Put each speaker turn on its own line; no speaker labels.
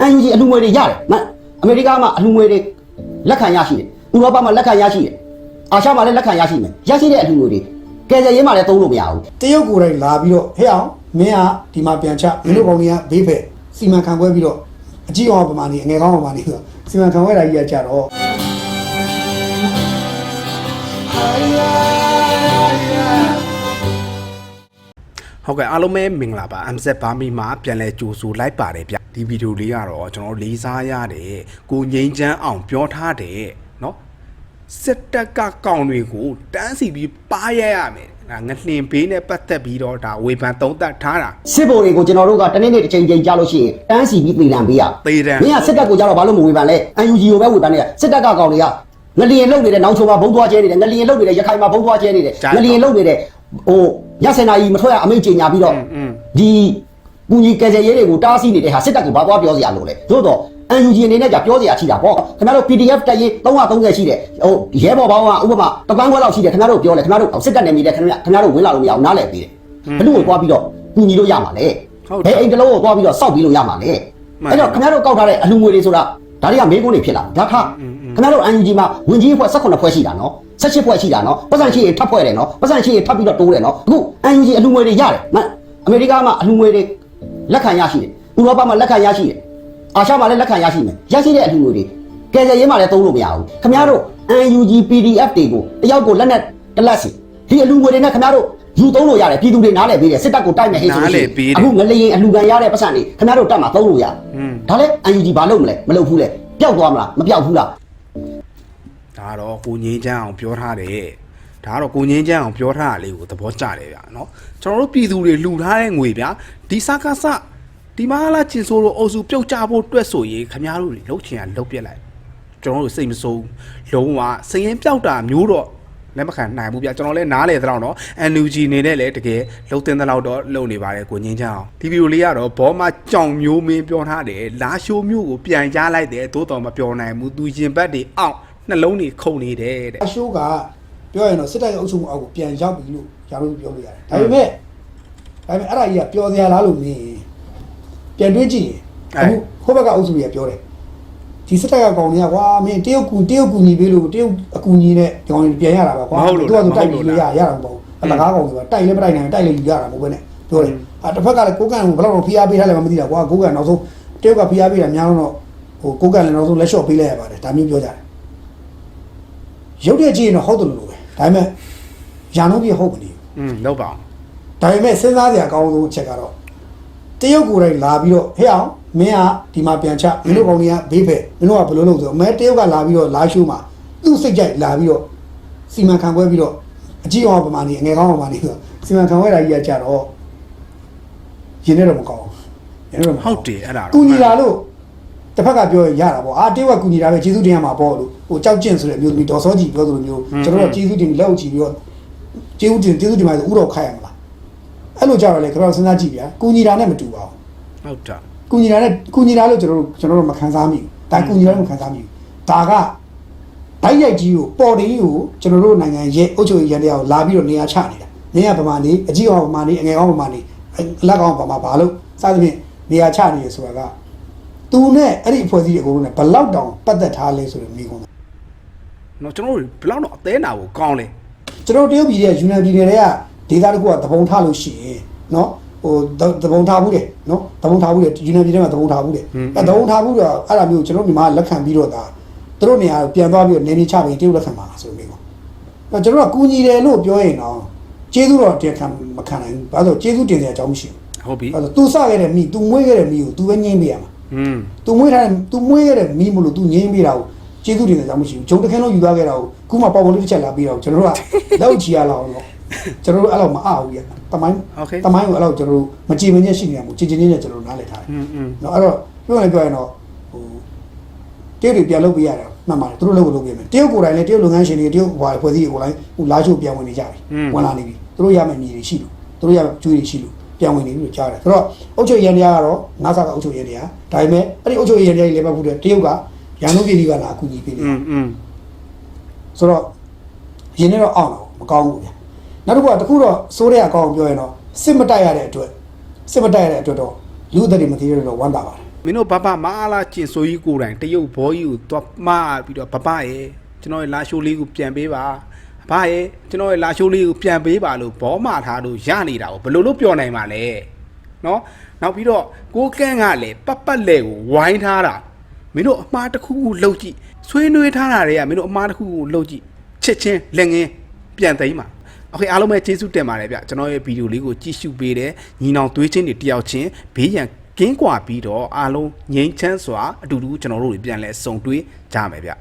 အန်ယူဂျီအလူငွေတွေရတယ်မအမေရိကမှာအလူငွေတွေလက်ခံရရှိတယ်ဥရောပမှာလက်ခံရရှိတယ်အာရှမှာလည်းလက်ခံရရှိမယ်ရရှိတဲ့အလူငွေတွေကယ်ဆယ်ရေးမှာလည်းသုံးလို့မရဘူး
တရုတ်ကိုယ်တိုင်လာပြီးတော့ဟဲ့အောင်မင်းကဒီမှာပြန်ချမင်းတို့ကောင်တွေကဘေးဖက်စီမံခန့်ခွဲပြီးတော့အကြီးအောင်ပမာဏနေအငယ်ကောင်းပမာဏနေဆိုတော့စီမံခန့်ခွဲတာကြီးကကြတော့
ဟုတ်ကဲ့အားလုံးပဲမင်္ဂလာပါ MZ ဘာမီမှာပြန်လဲကြိုဆိုလိုက်ပါတယ်ဗျဒီဗီဒီယိုလေးကတော့ကျွန်တော်လေးစားရတဲ့ကိုငိမ့်ချမ်းအောင်ပြောထားတဲ့เนาะစစ်တပ်ကကောင်တွေကိုတန်းစီပြီးပါရရမယ်ဒါငလှင်ဘေးနဲ့ပတ်သက်ပြီးတော့ဒါဝေဖန်သုံးသပ်ထားတာ
စစ်ဗိုလ်တွေကိုကျွန်တော်တို့ကတနေ့နေ့တစ်ချိန်ချိန်ကြားလို့ရှိရင်တန်းစီပြီးပြည်လံပေးရ
သေးတယ်
မင်းကစစ်တပ်ကိုကြားတော့ဘာလို့မဝေဖန်လဲအန်ယူဂျီကိုပဲဝေဖန်နေရစစ်တပ်ကကောင်တွေကငလျင်လုတ်နေတဲ့နောင်ချုံမှာဘုံသွားကျဲနေတယ်ငလျင်လုတ်နေတဲ့ရခိုင်မှာဘုံသွားကျဲနေတယ်ငလျင်လုတ်နေတဲ့ဟို ရစင်နာကြီးမထွက်ရအမိန့်ကြေညာပြီးတော့ဒီပူကြီးကယ်ဆယ်ရေးတွေကိုတားဆီးနေတဲ့ဟာစစ်တပ်ကိုဘာသွားပြောစရာလို့လဲသို့တော့ UNG အနေနဲ့じゃပြောစရာရှိတာပေါ့ခင်ဗျားတို့ PDF တက်ရေး330ရှိတယ်ဟိုရဲဘော်ဘောင်းကဥပမာတပန်းခွဲလောက်ရှိတယ်ခင်ဗျားတို့ပြောလဲခင်ဗျားတို့စစ်တပ်နယ်မြေတဲ့ခင်ဗျားခင်ဗျားတို့ဝင်လာလို့မရအောင်နားလည်ပေးတယ်ဘယ်လိုကိုသွားပြီးတော့ကူညီလို့ရမှာလဲဘယ်အိမ်တလုံးကိုသွားပြီးတော့စောက်ပြီးလို့ရမှာလဲအဲ့တော့ခင်ဗျားတို့ကောက်ထားတဲ့အလူငွေတွေဆိုတာဒါတွေကမေးခွန်းတွေဖြစ်လာဒါခ ခင်ဗျားတို့ UNG မှာဝင်ကြီးဖွဲ့18ဖွဲ့ရှိတာနော်18ဖွဲ့ရှိတာနော်ပတ်စံရှိရင်ထပ်ဖွဲ့တယ်နော်ပတ်စံရှိရင်ထပ်ပြီးတော့တိုးတယ်နော်အခု UNG အလူငွေတွေရတယ်မအမေရိကမှာအလူငွေတွေလက်ခံရရှိတယ်ဥရောပမှာလက်ခံရရှိတယ်အာရှမှာလည်းလက်ခံရရှိမယ်ရရှိတဲ့အလှူငွေတွေကယ်ဆယ်ရေးမှာလည်းသုံးလို့မရဘူးခင်ဗျားတို့ UNG PDF တွေကိုတယောက်ကိုလက်နဲ့တစ်လက်စီဒီအလှူငွေတွေနဲ့ခင်ဗျားတို့ယူသုံးလို့ရတယ်ပြည်သူတွေနားလည်ပေးတယ်စစ်တပ်ကိုတိုက်မယ်ဟဲ့ဆိုလို့ရှိရင်အခုငလျင်အလှူခံရတဲ့ပတ်စံတွေခင်ဗျားတို့တက်မှာသုံးလို့ရဒါလည်း UNG ဘာလုပ်မလဲမလုပ်ဘူးလေပျောက်သွားမလားမပျောက်ဘူးလား
ဒါကတော့ကိုငင်းချမ်းအောင်ပြောထားတယ်ဒါကတော့ကိုငင်းချမ်းအောင်ပြောထားတာလေးကိုသဘောကျတယ်ဗျာနော်ကျွန်တော်တို့ပြည်သူတွေလှူထားတဲ့ငွေဗျာဒီစကားစဒီမဟာလာချင်းဆိုလို့အုပ်စုပြုတ်ကြဖို့တွက်ဆိုရင်ခမားတို့တွေလှုပ်ချင်တာလှုပ်ပြလိုက်ကျွန်တော်တို့စိတ်မစိုးလုံးဝစရင်ပြောက်တာမျိုးတော့လက်မခံနိုင်ဘူးဗျကျွန်တော်လည်းနားလေသလောက်တော့ NUG နေနဲ့လည်းတကယ်လှုပ်တင်သလောက်တော့လှုပ်နေပါတယ်ကိုငင်းချောင်းဒီဗီဒီယိုလေးကတော့ဘောမကြောင်မျိုးမင်းပြောထားတယ်လာရှိုးမျိုးကိုပြန်ရလိုက်တယ်သို့တော်မပြောနိုင်ဘူးသူရင်ဘတ်တွေအောင် နှလုံးတွေခုန်နေတယ်တဲ့
အရှိုးကပြောရရင်တော့စစ်တပ်ရဲ့အုပ်ချုပ်မှုအောက်ကိုပြန်ရောက်ပြီလို့ရလို့ပြောလို့ရတယ်ဒါပေမဲ့ဒါပေမဲ့အဲ့ဒါကြီးကပျော်စရာလားလို့မင်းပြန်တွေးကြည့်ရင်အခုဟိုဘက်ကအုပ်စုတွေကပြောတယ်ဒီစစ်တပ်ကကောင်တွေကကွာမင်းတရုတ်ကူတရုတ်ကူညီပေးလို့တရုတ်အကူညီနဲ့ဒီကောင်တွေပြန်ရတာပါကွာသူကသူတိုက်ပြီးလို့ရရတာမဟုတ်ဘူးအလကားကောင်ဆိုတာတိုက်လည်းမတိုက်နိုင်တိုက်လည်းယူရတာမဟုတ်ဘဲနဲ့ပြောတယ်အာတစ်ဖက်ကလည်းကိုကန်ကိုဘယ်တော့ဖိအားပေးထားလဲမသိတာကွာကိုကန်နောက်ဆုံးတရုတ်ကဖိအားပေးတာများတော့ဟိုကိုကန်လည်းနောက်ဆုံးလက်လျှော့ပေးလိုက်ရပါတယ်ဒါမျိုးပြောကြတယ် ရုပ်တဲ့ကြည့်ရင်တော့ဟုတ်တယ်လို့ပဲဒါပေမဲ့ရာနှုန်းပြဟုတ်မနေဘူး
อืมလောက်ပါအောင်
ဒါပေမဲ့စဉ်းစားစရာအကောင်းဆုံးအချက်ကတော့တရုတ်ကိုယ်တိုင်လာပြီးတော့ဟဲ့အောင်မင်းကဒီမှာပြန်ချမင်းတို့ကောင်တွေကဘေးဖက်မင်းတို့ကဘယ်လိုလုပ်ဆိုမဲတရုတ်ကလာပြီးတော့လာရှိုးမှာသူ့စိတ်ကြိုက်လာပြီးတော့စီမံခန့်ခွဲပြီးတော့အကြီးအောင်ပမာဏနေအငယ်ကောင်းပမာဏနေဆိုတော့စီမံခန့်ခွဲတာကြီးကကြတော့ရင်းနေတော့မကောင်းဘူးရင်းနေတော့မကော
ဟု
င်း
တ်တယ်အဲ့ဒါတော့
ကူညီလာလို့ တစ်ဖက်ကပြောရင်ရတာပေါ့အာတေဝကကူညီတာပဲကျေးဇူးတင်ရမှာပေါ့လို့ဟိုကြောက်ကျင့်ဆိုတဲ့အမျိုးသမီးဒေါ်စောကြီးပြောသလိုမျိုးကျွန်တော်တို့ကျေးဇူးတင်ပြီးလက်အုပ်ချီပြီးတော့ကျေးဇူးတင်ကျေးဇူးတင်ပါဆိုဥတော်ခိုက်ရမလားအဲ့လိုကြတော့လေကျွန်တော်စဉ်းစားကြည့်ဗျာကူညီတာနဲ့မတူပါဘူး
ဟုတ်တာ
ကူညီတာနဲ့ကူညီတာလို့ကျွန်တော်တို့ကျွန်တော်တို့မခံစားမိဘူးဒါကူညီတာလို့မခံစားမိဘူးဒါကဗိုက်ရိုက်ကြီးကိုပေါ်တင်ကြီးကိုကျွန်တော်တို့နိုင်ငံရဲ့အုပ်ချုပ်ရေးရန်တရားကိုလာပြီးတော့နေရာချနေတာနေရာပမာဏနေအကြီးအောင်ပမာဏနေအငယ်အောင်ပမာဏနေအလက်ကောင်ပမာဘာလို့စသဖြင့်နေရာချနေရဆိုတာက သူနဲ့အဲ့ဒီအဖွဲ့အစည်းတွေအကုန်လုံးနဲ့ဘလောက်တောင်ပတ်သက်ထားလဲဆိုတဲ့မိကုန်း
နော်ကျွန်တော်တို့ဘလောက်တော့အသေးနာကိုကောင်းလဲ
ကျွန်တော်တရုတ်ပြည်ရဲ့ယူနန်ပြည်နယ်တွေကဒေသတစ်ခုကသဘုံထားလို့ရှိရင်နော်ဟိုသဘုံထားဘူးတယ်နော်သဘုံထားဘူးတယ်ယူနန်ပြည်ထဲမှာသဘုံထားဘူးတယ်အဲသဘုံထားဘူးတော့အဲ့ဒါမျိုးကျွန်တော်မြန်မာလက်ခံပြီးတော့ဒါသူတို့နေရာပြန်သွားပြီးတော့နေနေချပြီးတရုတ်လက်ခံပါလားဆိုမိကုန်းတော့ကျွန်တော်ကကူညီတယ်လို့ပြောရင်တော့ကျေးဇူးတော်တင်ခံမခံနိုင်ဘူးဘာလို့ကျေးဇူးတင်တဲ့အကြောင်းမရှိဘူး
ဟုတ်ပြီ
အဲ့တော့ तू စခဲ့တဲ့မိ तू မွေးခဲ့တဲ့မိကို तू ပဲငြိမ့်ပေးရမှာ
อืม
သူမွေးထားတဲ့သူမွေးရတဲ့မီးမလို့သူငင်းပေးတာကိုကျေးဇူးတင်တယ်ကြောင့်မရှိဘူးဂျုံတခင်းလုံးယူသွားခဲ့တာကိုခုမှပေါပေါလေးတစ်ချက်လာပြီးတော့ကျွန်တော်တို့ကလောက်ချီရလောက်တော့ကျွန်တော်တို့အဲ့လောက်မအားဘူးရတမိုင်းတမိုင်းကိုအဲ့လောက်ကျွန်တော်တို့မကြည်မညက်ရှိနေရဘူးကြည်ကြည်ညက်ညက်ကျွန်တော်နားလည်ထားတယ်
อืม
နော်အဲ့တော့ပြောရင်ပြောရင်တော့ဟိုတရုတ်တွေပြန်လုပ်ပေးရတာမှန်ပါတယ်သူတို့လုပ်ကိုလုပ်ပေးမယ်တရုတ်ကိုယ်တိုင်လည်းတရုတ်လုပ်ငန်းရှင်တွေတရုတ်ဟိုဖွဲ့စည်းတွေကိုယ်တိုင်ဟိုလာချို့ပြန်ဝင်နေကြပြီဝင်လာနေပြီသူတို့ရမယ့်မြေတွေရှိလို့သူတို့ရမယ့်ကျွေးတွေရှိလို့ ပြန်ဝင်နေပြီလို့ကြားတယ်ဆိုတော့အုတ်ချုပ်ရန်တရားကတော့ငါးဆကအုတ်ချုပ်ရန်တရားဒါပေမဲ့အဲ့ဒီအုတ်ချုပ်ရန်တရားကြီးလည်းမဟုတ်ဘူးတရုတ်ကရန်ကုန်ပြည်ကြီးကလာအကူအညီပေးနေ
တယ်อืม
ဆိုတော့ရင်းနဲ့တော့အောင့်တော့မကောင်းဘူးဗျနောက်တစ်ခုကတခုတော့စိုးတဲ့အကောင်ပြောရင်တော့စစ်မတိုက်ရတဲ့အတွက်စစ်မတိုက်ရတဲ့အတွက်တော့လူသက်တွေမသေးရတော့ဝမ်းသာပါတယ်
မင်းတို့ဘဘမအားလားကျင်စိုးကြီးကိုယ်တိုင်တရုတ်ဘောကြီးကိုသွားမှားပြီးတော့ဘဘရဲ့ကျွန်တော်ရဲ့လာရှိုးလေးကိုပြန်ပေးပါ ဘရဲ့ကျွန်တော်ရဲ့လာရှိုးလေးကိုပြန်ပေးပါလို့ဘောမှာထားလို့ရနေတာကိုဘယ်လိုလုပ်ပြောနိုင်မှာလဲနော်နောက်ပြီးတော့ကိုကန့်ကလည်းပတ်ပတ်လဲကိုဝိုင်းထားတာမင်းတို့အမှားတစ်ခုခုလှုပ်ကြည့်ဆွေးနွေးထားတာတွေကမင်းတို့အမှားတစ်ခုခုလှုပ်ကြည့်ချစ်ချင်းလက်ငင်းပြန်သိမ်းပါโอเคအားလုံးပဲကျေးဇူးတင်ပါတယ်ဗျကျွန်တော်ရဲ့ဗီဒီယိုလေးကိုကြည့်ရှုပေးတယ်ညီနောင်သွေးချင်းတွေတယောက်ချင်းဘေးရန်ကင်းကွာပြီးတော့အားလုံးငြိမ်းချမ်းစွာအတူတူကျွန်တော်တို့တွေပြန်လဲစုံတွေးကြမယ်ဗျ